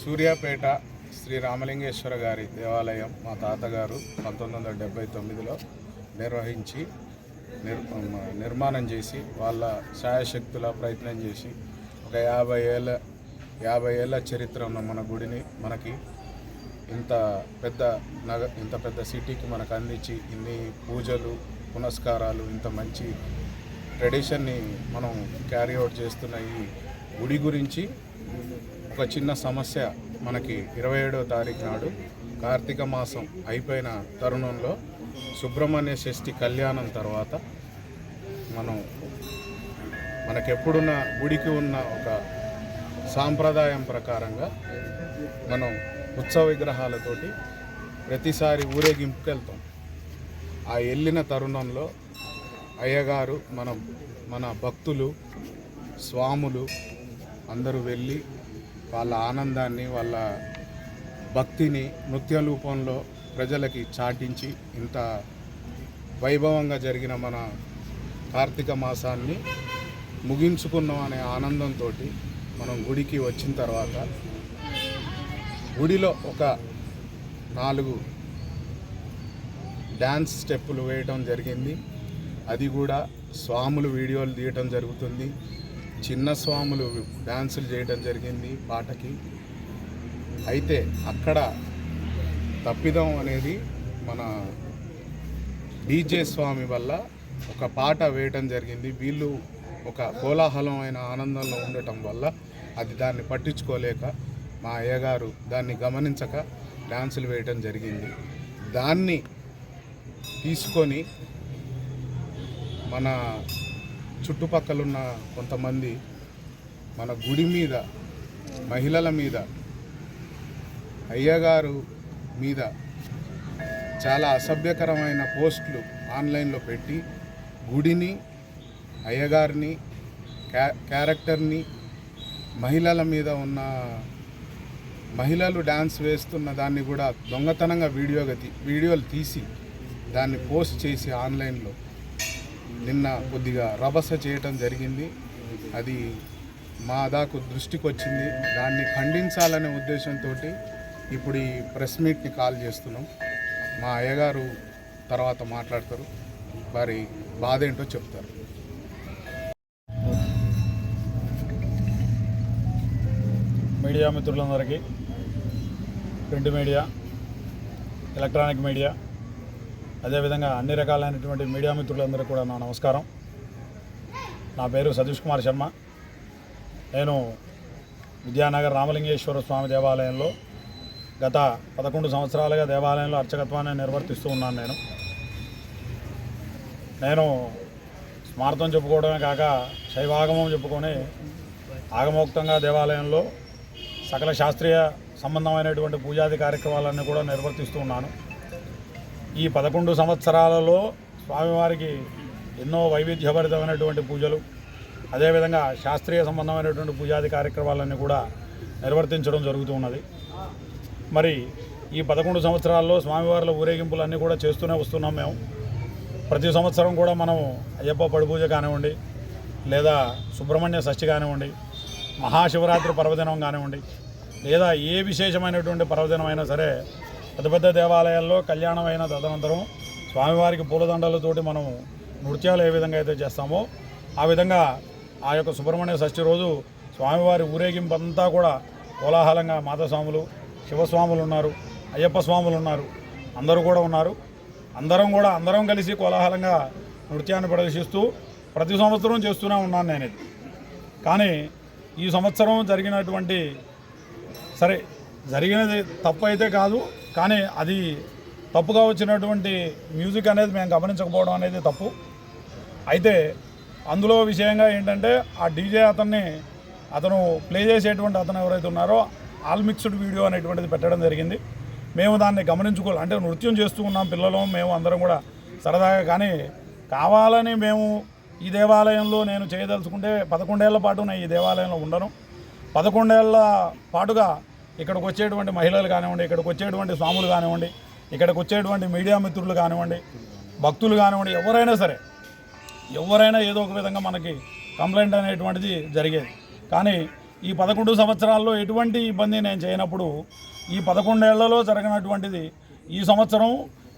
సూర్యాపేట శ్రీ రామలింగేశ్వర గారి దేవాలయం మా తాతగారు పంతొమ్మిది వందల డెబ్బై తొమ్మిదిలో నిర్వహించి నిర్ నిర్మాణం చేసి వాళ్ళ శాయశక్తుల ప్రయత్నం చేసి ఒక యాభై ఏళ్ళ యాభై ఏళ్ళ చరిత్ర ఉన్న మన గుడిని మనకి ఇంత పెద్ద నగ ఇంత పెద్ద సిటీకి మనకు అందించి ఇన్ని పూజలు పునస్కారాలు ఇంత మంచి ట్రెడిషన్ని మనం క్యారీ అవుట్ చేస్తున్న ఈ గుడి గురించి ఒక చిన్న సమస్య మనకి ఇరవై ఏడవ తారీఖు నాడు కార్తీక మాసం అయిపోయిన తరుణంలో సుబ్రహ్మణ్య షష్ఠి కళ్యాణం తర్వాత మనం మనకెప్పుడున్న గుడికి ఉన్న ఒక సాంప్రదాయం ప్రకారంగా మనం ఉత్సవ విగ్రహాలతోటి ప్రతిసారి ఊరేగింపుకి వెళ్తాం ఆ వెళ్ళిన తరుణంలో అయ్యగారు మన మన భక్తులు స్వాములు అందరూ వెళ్ళి వాళ్ళ ఆనందాన్ని వాళ్ళ భక్తిని నృత్య రూపంలో ప్రజలకి చాటించి ఇంత వైభవంగా జరిగిన మన కార్తీక మాసాన్ని ముగించుకున్నాం అనే ఆనందంతో మనం గుడికి వచ్చిన తర్వాత గుడిలో ఒక నాలుగు డ్యాన్స్ స్టెప్పులు వేయటం జరిగింది. అది కూడా స్వాములు వీడియోలు తీయటం జరుగుతుంది. చిన్న స్వాములు డ్యాన్సులు చేయటం జరిగింది పాటకి. అయితే అక్కడ తప్పిదం అనేది మన డీజే స్వామి వల్ల ఒక పాట వేయటం జరిగింది. వీళ్ళు ఒక కోలాహలమైన ఆనందంలో ఉండటం వల్ల అది దాన్ని పట్టించుకోలేక మా అయ్యగారు దాన్ని గమనించక డ్యాన్సులు వేయటం జరిగింది. దాన్ని తీసుకొని మన చుట్టుపక్కలున్న కొంతమంది మన గుడి మీద మహిళల మీద అయ్యగారు మీద చాలా అసభ్యకరమైన పోస్టులు ఆన్లైన్లో పెట్టి గుడిని అయ్యగారిని క్యా క్యారెక్టర్ని మహిళల మీద ఉన్న మహిళలు డ్యాన్స్ వేస్తున్న దాన్ని కూడా దొంగతనంగా వీడియోగా తీ వీడియోలు తీసి దాన్ని పోస్ట్ చేసి ఆన్లైన్లో నిన్న కొద్దిగా రభస చేయటం జరిగింది. అది మా దాకు దృష్టికి వచ్చింది. దాన్ని ఖండించాలనే ఉద్దేశంతో ఇప్పుడు ఈ ప్రెస్ మీట్ని కాల్ చేస్తున్నాం. మా అయ్యగారు తర్వాత మాట్లాడతారు. వారి బాధ ఏంటో చెప్తారు. మీడియా మిత్రులందరికీ ప్రింట్ మీడియా ఎలక్ట్రానిక్ మీడియా అదేవిధంగా అన్ని రకాలైనటువంటి మీడియా మిత్రులందరూ కూడా నా నమస్కారం. నా పేరు సతీష్ కుమార్ శర్మ. నేను విద్యానగర్ రామలింగేశ్వర స్వామి దేవాలయంలో గత పదకొండు సంవత్సరాలుగా దేవాలయంలో అర్చకత్వాన్ని నిర్వర్తిస్తూ ఉన్నాను నేను. నేను స్మార్థం చెప్పుకోవడమే కాక శైవాగమం చెప్పుకొని ఆగమోక్తంగా దేవాలయంలో సకల శాస్త్రీయ సంబంధమైనటువంటి పూజాది కార్యక్రమాలన్నీ కూడా నిర్వర్తిస్తూ ఉన్నాను. ఈ పదకొండు సంవత్సరాలలో స్వామివారికి ఎన్నో వైవిధ్యభరితమైనటువంటి పూజలు అదేవిధంగా శాస్త్రీయ సంబంధమైనటువంటి పూజాది కార్యక్రమాలన్నీ కూడా నిర్వర్తించడం జరుగుతూ ఉన్నది. మరి ఈ పదకొండు సంవత్సరాల్లో స్వామివార్ల ఊరేగింపులన్నీ కూడా చేస్తూనే వస్తున్నాం మేము. ప్రతి సంవత్సరం కూడా మనం అయ్యప్ప పడిపూజ కానివ్వండి లేదా సుబ్రహ్మణ్య షష్ఠి కానివ్వండి మహాశివరాత్రి పర్వదినం కానివ్వండి లేదా ఏ విశేషమైనటువంటి పర్వదినం అయినా సరే పెద్ద పెద్ద దేవాలయాల్లో కళ్యాణం అయిన తదనంతరం స్వామివారికి పూలదండలతోటి మనం నృత్యాలు ఏ విధంగా అయితే చేస్తామో ఆ విధంగా ఆ యొక్క సుబ్రహ్మణ్య షష్ఠి రోజు స్వామివారి ఊరేగింపంతా కూడా కోలాహలంగా మాతస్వాములు శివస్వాములు ఉన్నారు అయ్యప్ప స్వాములు ఉన్నారు అందరూ కూడా ఉన్నారు. అందరం కూడా అందరం కలిసి కోలాహలంగా నృత్యాన్ని ప్రదర్శిస్తూ ప్రతి సంవత్సరం చేస్తూనే ఉన్నాను నేను ఇది కానీ ఈ సంవత్సరం జరిగినటువంటి సరే జరిగినది తప్పు అయితే కాదు కానీ అది తప్పుగా వచ్చినటువంటి మ్యూజిక్ అనేది మేము గమనించకపోవడం అనేది తప్పు. అయితే అందులో విషయంగా ఏంటంటే ఆ డీజే అతన్ని అతను ప్లే చేసేటువంటి అతను ఎవరైతే ఉన్నారో ఆల్ మిక్స్డ్ వీడియో అనేటువంటిది పెట్టడం జరిగింది. మేము దాన్ని గమనించుకోవాలి. అంటే నృత్యం చేస్తూ ఉన్నాం పిల్లలు మేము అందరం కూడా సరదాగా. కానీ కావాలని మేము ఈ దేవాలయంలో నేను చేయదలుచుకుంటే పదకొండేళ్ళ పాటు నేను ఈ దేవాలయంలో ఉండను. పదకొండేళ్ళ పాటుగా ఇక్కడికి వచ్చేటువంటి మహిళలు కానివ్వండి ఇక్కడికి వచ్చేటువంటి స్వాములు కానివ్వండి ఇక్కడికి వచ్చేటువంటి మీడియా మిత్రులు కానివ్వండి భక్తులు కానివ్వండి ఎవరైనా సరే ఎవరైనా ఏదో ఒక విధంగా మనకి కంప్లైంట్ అనేటువంటిది జరిగేది. కానీ ఈ పదకొండు సంవత్సరాల్లో ఎటువంటి ఇబ్బంది నేను చేయనప్పుడు ఈ పదకొండేళ్ళలో జరగనటువంటిది ఈ సంవత్సరం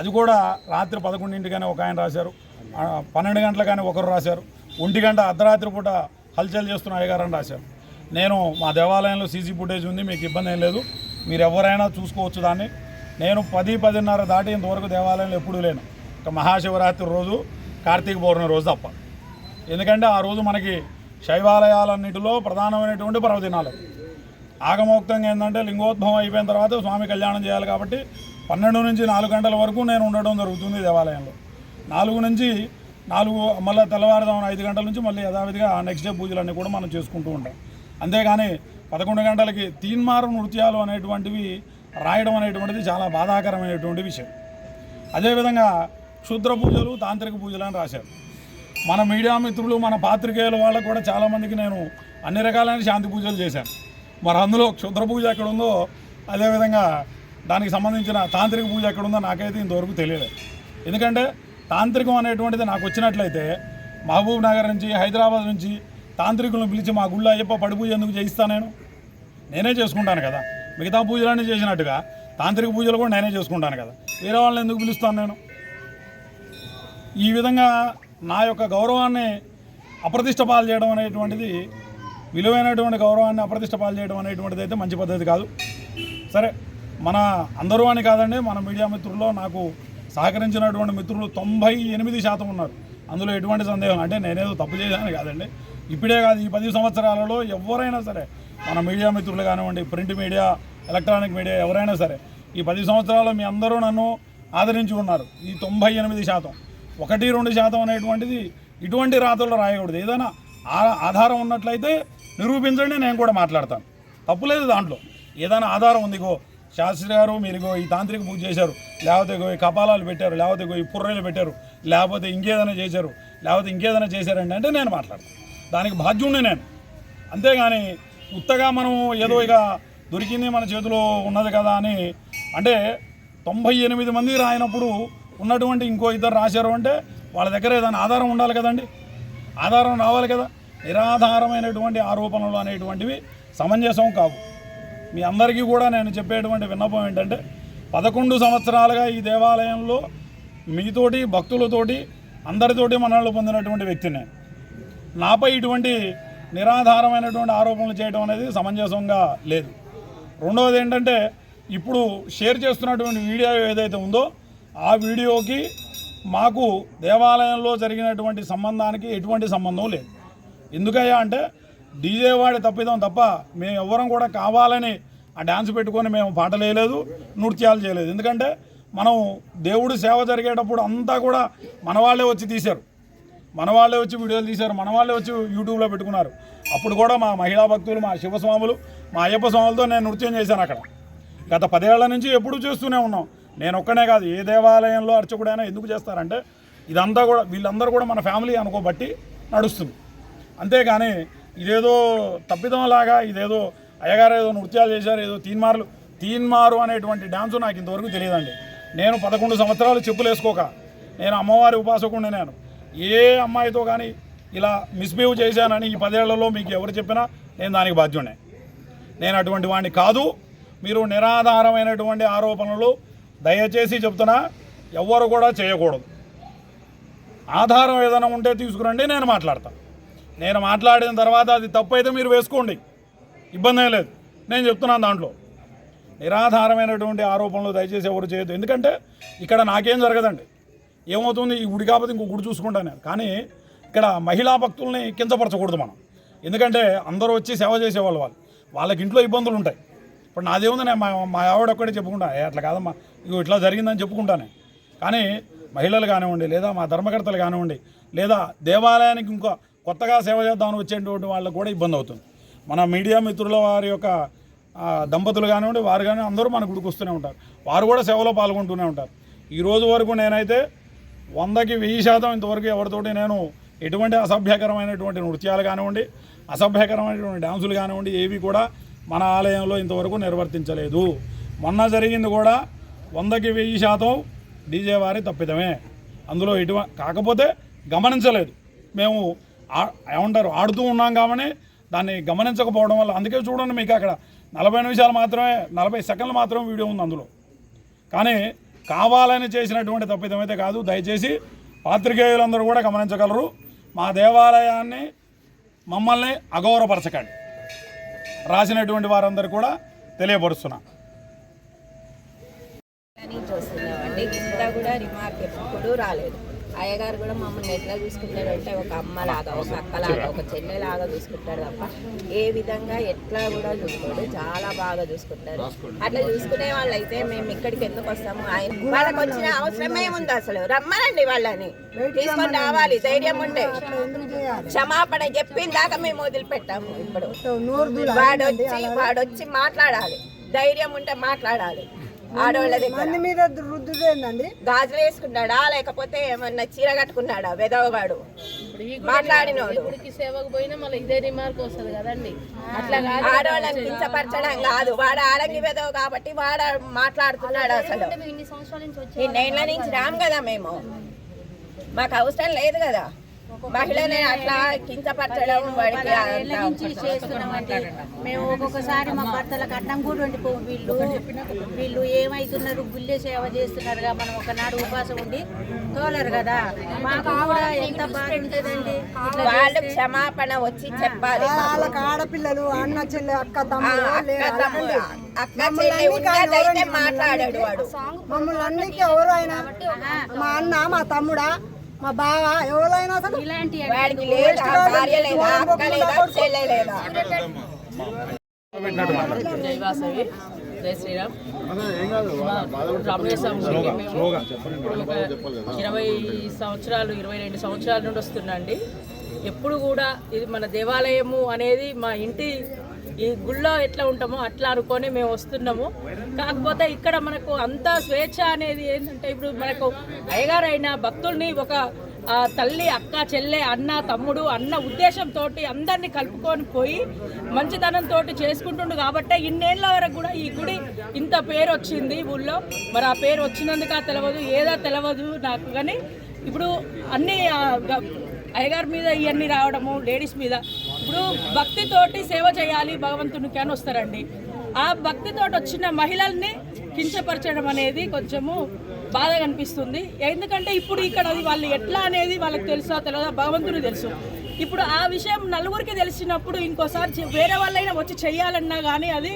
అది కూడా రాత్రి పదకొండింటికనే ఒక ఆయన రాశారు. పన్నెండు గంటలకని ఒకరు రాశారు. ఒంటి గంట అర్ధరాత్రి పూట హల్చల్ చేస్తున్న అయ్యగారని రాశారు. నేను మా దేవాలయంలో సీసీ ఫుటేజ్ ఉంది మీకు ఇబ్బంది ఏం లేదు. మీరు ఎవరైనా చూసుకోవచ్చు దాన్ని. నేను పది పదిన్నర దాటి ఇంతవరకు దేవాలయంలో ఎప్పుడూ లేను. ఒక మహాశివరాత్రి రోజు కార్తీక పౌర్ణమి రోజు తప్ప. ఎందుకంటే ఆ రోజు మనకి శైవాలయాలన్నిటిలో ప్రధానమైనటువంటి పర్వదినాలు. ఆగమోక్తంగా ఏంటంటే లింగోద్భవం అయిపోయిన తర్వాత స్వామి కళ్యాణం చేయాలి కాబట్టి పన్నెండు నుంచి నాలుగు గంటల వరకు నేను ఉండడం జరుగుతుంది దేవాలయంలో. నాలుగు నుంచి నాలుగు మళ్ళీ తెల్లవారుదాం ఐదు గంటల నుంచి మళ్ళీ యథావిధిగా నెక్స్ట్ డే పూజలన్నీ కూడా మనం చేసుకుంటూ ఉంటాం. అంతేగాని పదకొండు గంటలకి తీన్మారం నృత్యాలు అనేటువంటివి రాయడం అనేటువంటిది చాలా బాధాకరమైనటువంటి విషయం. అదేవిధంగా క్షుద్ర పూజలు తాంత్రిక పూజలు అని రాశారు. మన మీడియా మిత్రులు మన పాత్రికేయుల వాళ్ళకు కూడా చాలామందికి నేను అన్ని రకాలైన శాంతి పూజలు చేశాను. మరి అందులో క్షుద్ర పూజ ఎక్కడ ఉందో అదేవిధంగా దానికి సంబంధించిన తాంత్రిక పూజ ఎక్కడ ఉందో నాకైతే ఇంతవరకు తెలియలేదు. ఎందుకంటే తాంత్రికం అనేటువంటిది నాకు వచ్చినట్లయితే మహబూబ్ నగర్ నుంచి హైదరాబాద్ నుంచి తాంత్రికులను పిలిచి మా గుళ్ళో అయ్యప్ప పడి పూజ ఎందుకు చేయిస్తా నేను? నేనే చేసుకుంటాను కదా. మిగతా పూజలన్నీ చేసినట్టుగా తాంత్రిక పూజలు కూడా నేనే చేసుకుంటాను కదా. వేరే వాళ్ళని ఎందుకు పిలుస్తాను నేను? ఈ విధంగా నా యొక్క గౌరవాన్ని అప్రతిష్ట పాలు చేయడం అనేటువంటిది విలువైనటువంటి గౌరవాన్ని అప్రతిష్ట పాలు చేయడం అనేటువంటిది అయితే మంచి పద్ధతి కాదు. సరే మన అందరూ అని కాదండి మన మీడియా మిత్రుల్లో నాకు సహకరించినటువంటి మిత్రులు తొంభై ఎనిమిది శాతం ఉన్నారు. అందులో ఎటువంటి సందేహం? అంటే నేనేదో తప్పు చేశాను కాదండి. ఇప్పుడే కాదు ఈ పది సంవత్సరాలలో ఎవరైనా సరే మన మీడియా మిత్రులు కానివ్వండి ప్రింట్ మీడియా ఎలక్ట్రానిక్ మీడియా ఎవరైనా సరే ఈ పది సంవత్సరాల్లో మీ అందరూ నన్ను ఆదరించి ఉన్నారు. ఈ తొంభై ఎనిమిది శాతం. ఒకటి రెండు శాతం అనేటువంటిది ఇటువంటి రాతల్లో రాయకూడదు. ఏదైనా ఆధారం ఉన్నట్లయితే నిరూపించండి నేను కూడా మాట్లాడతాను. తప్పులేదు దాంట్లో. ఏదైనా ఆధారం ఉంది గో శాస్త్రి గారు మీరు ఇగో ఈ తాంత్రిక పూజ చేశారు లేకపోతే ఇగో ఈ కపాలాలు పెట్టారు లేకపోతే ఇగో ఈ పుర్రెలు పెట్టారు లేకపోతే ఇంకేదైనా చేశారు లేకపోతే ఇంకేదైనా చేశారండి అంటే నేను మాట్లాడతాను. దానికి బాధ్యుణ్ణి నేను. అంతేగాని ఉత్తగా మనం ఏదో ఇక దొరికింది మన చేతిలో ఉన్నది కదా అని అంటే తొంభై ఎనిమిది మంది రాయినప్పుడు ఉన్నటువంటి ఇంకో ఇద్దరు రాశారు అంటే వాళ్ళ దగ్గర ఏదైనా ఆధారం ఉండాలి కదండి. ఆధారం రావాలి కదా. నిరాధారమైనటువంటి ఆరోపణలు అనేటువంటివి సమంజసం కావు. మీ అందరికీ కూడా నేను చెప్పేటువంటి విన్నపం ఏంటంటే పదకొండు సంవత్సరాలుగా ఈ దేవాలయంలో మీతోటి భక్తులతోటి అందరితోటి మన్నళ్ళు పొందినటువంటి వ్యక్తి నేను. నాపై ఇటువంటి నిరాధారమైనటువంటి ఆరోపణలు చేయడం అనేది సమంజసంగా లేదు. రెండవది ఏంటంటే ఇప్పుడు షేర్ చేస్తున్నటువంటి వీడియో ఏదైతే ఉందో ఆ వీడియోకి మాకు దేవాలయంలో జరిగినటువంటి సంబంధానికి ఎటువంటి సంబంధం లేదు. ఎందుకయ్యా అంటే డీజే వాడి తప్పిదం తప్ప మేము ఎవ్వరం కూడా కావాలని ఆ డ్యాన్స్ పెట్టుకొని మేము పాటలు వేయలేదు నృత్యాలు చేయలేదు. ఎందుకంటే మనం దేవుడు సేవ జరిగేటప్పుడు అంతా కూడా మన వాళ్ళే వచ్చి తీశారు. మన వాళ్ళే వచ్చి వీడియోలు తీశారు మన వాళ్ళే వచ్చి యూట్యూబ్లో పెట్టుకున్నారు. అప్పుడు కూడా మా మహిళా భక్తులు మా శివస్వాములు మా అయ్యప్ప స్వాములతో నేను నృత్యం చేశాను అక్కడ. గత పదేళ్ళ నుంచి ఎప్పుడూ చేస్తూనే ఉన్నాం. నేను ఒక్కనే కాదు ఏ దేవాలయంలో అర్చకుడైనా ఎందుకు చేస్తారంటే ఇదంతా కూడా వీళ్ళందరూ కూడా మన ఫ్యామిలీ అనుకోబట్టి నడుస్తుంది. అంతేగాని ఇదేదో తప్పిదంలాగా ఇదేదో అయ్యగారు ఏదో నృత్యాలు చేశారు ఏదో తీన్మార్లు తీన్మారు అనేటువంటి డ్యాన్సు నాకు ఇంతవరకు తెలియదండి. నేను పదకొండు సంవత్సరాలు చెప్పులు వేసుకోక నేను అమ్మవారి ఉపాసకుండా నేను. ఏ అమ్మాయితో కానీ ఇలా మిస్బిహేవ్ చేశానని ఈ పదేళ్ళలో మీకు ఎవరు చెప్పినా నేను దానికి బాధ్యుడే నేను అటువంటి వాడిని కాదు. మీరు నిరాధారమైనటువంటి ఆరోపణలు దయచేసి చెప్తున్నా ఎవ్వరు కూడా చేయకూడదు. ఆధారం ఏదైనా ఉంటే తీసుకురండి నేను మాట్లాడతాను నేను మాట్లాడిన తర్వాత అది తప్పు అయితే మీరు వేసుకోండి. ఇబ్బంది ఏం లేదు. నేను చెప్తున్నాను దాంట్లో. నిరాధారమైనటువంటి ఆరోపణలు దయచేసి ఎవరు చేయొద్దు. ఎందుకంటే ఇక్కడ నాకేం జరగదండి. ఏమవుతుంది? ఈ గుడి కాకపోతే ఇంకో గుడి చూసుకుంటాను కానీ ఇక్కడ మహిళా భక్తుల్ని కించపరచకూడదు మనం. ఎందుకంటే అందరూ వచ్చి సేవ చేసేవాళ్ళు వాళ్ళు. వాళ్ళకి ఇంట్లో ఇబ్బందులు ఉంటాయి. ఇప్పుడు నాదేముంది నేను మా మా ఆవిడ ఒక్కడే చెప్పుకుంటా. అట్లా కాదమ్మా. ఇగో ఇట్లా జరిగిందని చెప్పుకుంటానే. కానీ మహిళలు కానివ్వండి లేదా మా ధర్మకర్తలు కానివ్వండి లేదా దేవాలయానికి ఇంకో కొత్తగా సేవ చేద్దామని వచ్చేటువంటి వాళ్ళకు కూడా ఇబ్బంది అవుతుంది. మన మీడియా మిత్రుల వారి యొక్క దంపతులు కానివ్వండి వారు కానీ అందరూ మన గుడికి వస్తూనే ఉంటారు. వారు కూడా సేవలో పాల్గొంటూనే ఉంటారు. ఈ రోజు వరకు నేనైతే వందకి వెయ్యి శాతం ఇంతవరకు ఎవరితోటి నేను ఎటువంటి అసభ్యకరమైనటువంటి నృత్యాలు కానివ్వండి అసభ్యకరమైనటువంటి డ్యాన్సులు కానివ్వండి ఏవి కూడా మన ఆలయంలో ఇంతవరకు నిర్వర్తించలేదు. మొన్న జరిగింది కూడా వందకి వెయ్యి శాతం డీజే వారి తప్పిదమే. అందులో ఎటువ కాకపోతే గమనించలేదు. మేము ఆ- ఏమంటారు ఆడుతూ ఉన్నాం కాబట్టి దాన్ని గమనించకపోవడం వల్ల అందుకే చూడండి మీకు అక్కడ నలభై నిమిషాలు మాత్రమే నలభై సెకండ్లు మాత్రమే వీడియో ఉంది అందులో. కానీ కావాలని చేసినటువంటి తప్పిదమైతే కాదు. దయచేసి పాత్రికేయులందరూ కూడా గమనించగలరు. మా దేవాలయాన్ని మమ్మల్ని అగౌరవపరచకండి. రాసినటువంటి వారందరూ కూడా తెలియపరుస్తున్నా. చూస్తున్నామండి ఇంత కూడా రిమార్క్ ఎప్పుడు రాలేదు. అయ్యగారు కూడా మమ్మల్ని ఎట్లా చూసుకుంటాడంటే ఒక అమ్మలాగా ఒక అక్కలాగా ఒక చెల్లెలాగా చూసుకుంటాడు తప్ప ఏ విధంగా ఎట్లా కూడా చూసుకోడు చాలా బాగా చూసుకుంటారు. అట్లా చూసుకునే వాళ్ళైతే మేము ఇక్కడికి ఎందుకు వస్తాము? ఆయన వాళ్ళకి వచ్చిన అవసరం ఏముంది అసలు? రమ్మనండి వాళ్ళని. తీసుకొని రావాలి ధైర్యం ఉండే క్షమాపణ చెప్పిన దాకా మేము వదిలిపెట్టాము ఇప్పుడు. వాడొచ్చి వాడొచ్చి మాట్లాడాలి. ధైర్యం ఉంటే మాట్లాడాలి. ఆడవాళ్ళ దగ్గర. మంది మీద రుద్దుదేందండి గాజులు వేసుకున్నాడా? లేకపోతే ఏమన్నా చీర కట్టుకున్నాడా? వెదవగాడు మాట్లాడినోడు. గుడికి సేవకు పోయినా మళ్ళీ ఇదే రిమార్క్ వస్తుంది కదండి. అట్లా కాదు. ఆడవాళ్ళని కించపరచడం కాదు. వాడు ఆడంగి వెదవ కాబట్టి వాడు మాట్లాడుతున్నాడు అసలు. ఇన్ని సంవత్సరాల నుంచి వచ్చి ఇన్నేళ్ళ నుంచి రాము కదా మేము. మాకు అవసరం లేదు కదా. మహిళని అట్లా కించపరచడం వాడికి మేము ఒక్కొక్కసారి మా భర్తల కట్నం కూడా ఉండిపోవు. వీళ్ళు వీళ్ళు ఏమైతున్నారు? గుళ్ళే సేవ చేస్తున్నారుగా. మనం ఒకనాడు ఉపాసం ఉండి తోలరు కదా. మాకు కూడా ఎంత బాధ ఉంటుందండి? వాళ్ళు క్షమాపణ వచ్చి చెప్పాలి. వాళ్ళకి ఆడపిల్లలు అన్న చెల్లె అక్క తమ్ముడు అక్క చెల్లి ఉన్నదైతే మాట్లాడాడు వాడు. మమ్మల్ని అన్నికి ఎవరు అయినా మా అన్న మా తమ్ముడా మా బావ ఎవరైనా అసలు ఇలాంటి వాడికి లేదా భార్య లేదా అక్క లేదా చెల్లె లేదా. జై వాసవి జై శ్రీరామ్. ఇరవై సంవత్సరాలు ఇరవై రెండు సంవత్సరాల నుండి వస్తున్నాండి ఎప్పుడు కూడా ఇది మన దేవాలయము అనేది మా ఇంటి ఈ గుళ్ళో ఎట్లా ఉంటామో అట్లా అనుకొని మేము వస్తున్నాము. కాకపోతే ఇక్కడ మనకు అంత స్వేచ్ఛ అనేది ఏంటంటే ఇప్పుడు మనకు అయ్యగారైన భక్తుల్ని ఒక తల్లి అక్క చెల్లె అన్న తమ్ముడు అన్న ఉద్దేశంతో అందరినీ కలుపుకొని పోయి మంచితనంతో చేసుకుంటుండు కాబట్టి ఇన్నేళ్ళ వరకు కూడా ఈ గుడి ఇంత పేరు వచ్చింది ఊళ్ళో. మరి ఆ పేరు వచ్చినందుక తెలియదు ఏదో తెలియదు నాకు కానీ. ఇప్పుడు అన్నీ అయ్యగారి మీద ఇవన్నీ రావడము లేడీస్ మీద ఇప్పుడు భక్తితోటి సేవ చేయాలి భగవంతునికి అని వస్తారండి. ఆ భక్తితోటి వచ్చిన మహిళల్ని కించపరచడం అనేది కొంచెము బాధ కనిపిస్తుంది ఎందుకంటే ఇప్పుడు ఇక్కడ అది వాళ్ళు ఎట్లా అనేది వాళ్ళకి తెలుసో తెలియదో భగవంతుని తెలుసు. ఇప్పుడు ఆ విషయం నలుగురికి తెలిసినప్పుడు ఇంకోసారి వేరే వాళ్ళైనా వచ్చి చేయాలన్నా కానీ అది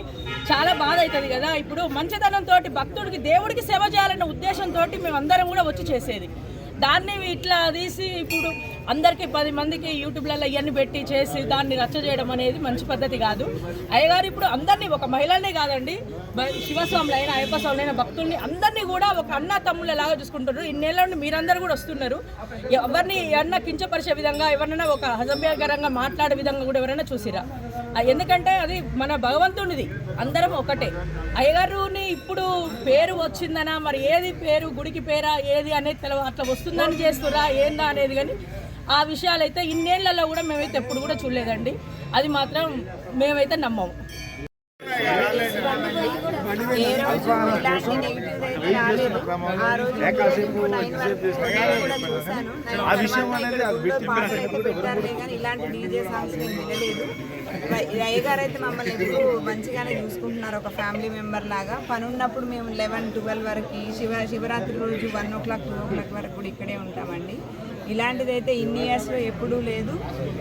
చాలా బాధ అవుతుంది కదా. ఇప్పుడు మంచితనంతో భక్తుడికి దేవుడికి సేవ చేయాలన్న ఉద్దేశంతో మేము అందరం కూడా వచ్చి చేసేది. దాన్ని ఇట్లా తీసి ఇప్పుడు అందరికీ పది మందికి యూట్యూబ్లలో ఇవన్నీ పెట్టి చేసి దాన్ని రచ్చ చేయడం అనేది మంచి పద్ధతి కాదు. అయ్యగారు ఇప్పుడు అందరినీ ఒక మహిళనే కాదండి శివస్వాములు అయినా అయ్యప్ప స్వాములైన భక్తుల్ని అందరినీ కూడా ఒక అన్న తమ్ముళ్ళు ఎలాగో చూసుకుంటున్నారు ఇన్నేళ్ళ నుండి మీరందరూ కూడా వస్తున్నారు. ఎవరిని ఎవరన్నా కించపరిచే విధంగా ఎవరైనా ఒక అసభ్యకరంగా మాట్లాడే విధంగా కూడా ఎవరైనా చూసిరా? ఎందుకంటే అది మన భగవంతునిది. అందరం ఒకటే. అయ్యగారుని ఇప్పుడు పేరు వచ్చిందనా? మరి ఏది పేరు గుడికి పేరా ఏది అనేది తెలవ అట్లా వస్తుందని చేస్తురా ఏందా అనేది కానీ ఆ విషయాలైతే ఇన్నేళ్ళలో కూడా మేమైతే ఎప్పుడు కూడా చూడలేదండి. అది మాత్రం మేమైతే నమ్మము ఏ రోజు ఇలాంటి నెగిటివ్ అయితే రాలేదు ఆ రోజు నైన్ వరకు నేను కూడా చూశాను పెట్టారులే కానీ ఇలాంటి డీజే సాంగ్స్ నేను వినలేదు. ఈ అయ్యగారు అయితే మమ్మల్ని ఎప్పుడు మంచిగానే చూసుకుంటున్నారు ఒక ఫ్యామిలీ మెంబర్ లాగా. పని ఉన్నప్పుడు మేము లెవెన్ ట్వెల్వ్ వరకు శివ శివరాత్రి రోజు one o'clock two o'clock వరకు కూడా ఇక్కడే ఉంటామండి. ఇలాంటిది అయితే ఇన్ని ఇయర్స్లో ఎప్పుడూ లేదు.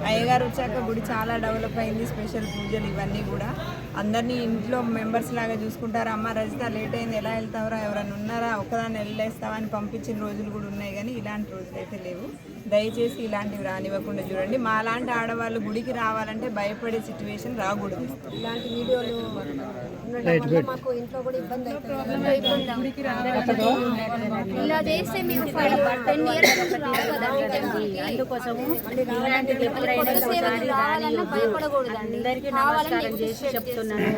అయ్యగారు వచ్చాక గుడి చాలా డెవలప్ అయింది స్పెషల్ పూజలు ఇవన్నీ కూడా. అందరినీ ఇంట్లో మెంబర్స్ లాగా చూసుకుంటారు? అమ్మ రజిత లేట్ అయింది ఎలా వెళ్తావరా? ఎవరైనా ఉన్నారా? ఒకదాన్ని వెళ్ళేస్తావా అని పంపించిన రోజులు కూడా ఉన్నాయి కానీ ఇలాంటి రోజులు అయితే లేవు. దయచేసి ఇలాంటివి రానివ్వకుండా చూడండి. మా లాంటి ఆడవాళ్ళు గుడికి రావాలంటే భయపడే సిచ్యువేషన్ రాకూడదు. ఇలాంటి వీడియోలు ఉండడం వల్ల మాకు ఇంట్లో కూడా ఇబ్బంది అవుతుంది ఇలా చేస్తే ఫైవ్ టెన్ ఇయర్స్ రావు కదండి అందుకోసము రావాలన్నా భయపడకూడదండి. అందరికీ నమస్కారం చేసి చెప్తున్నాను.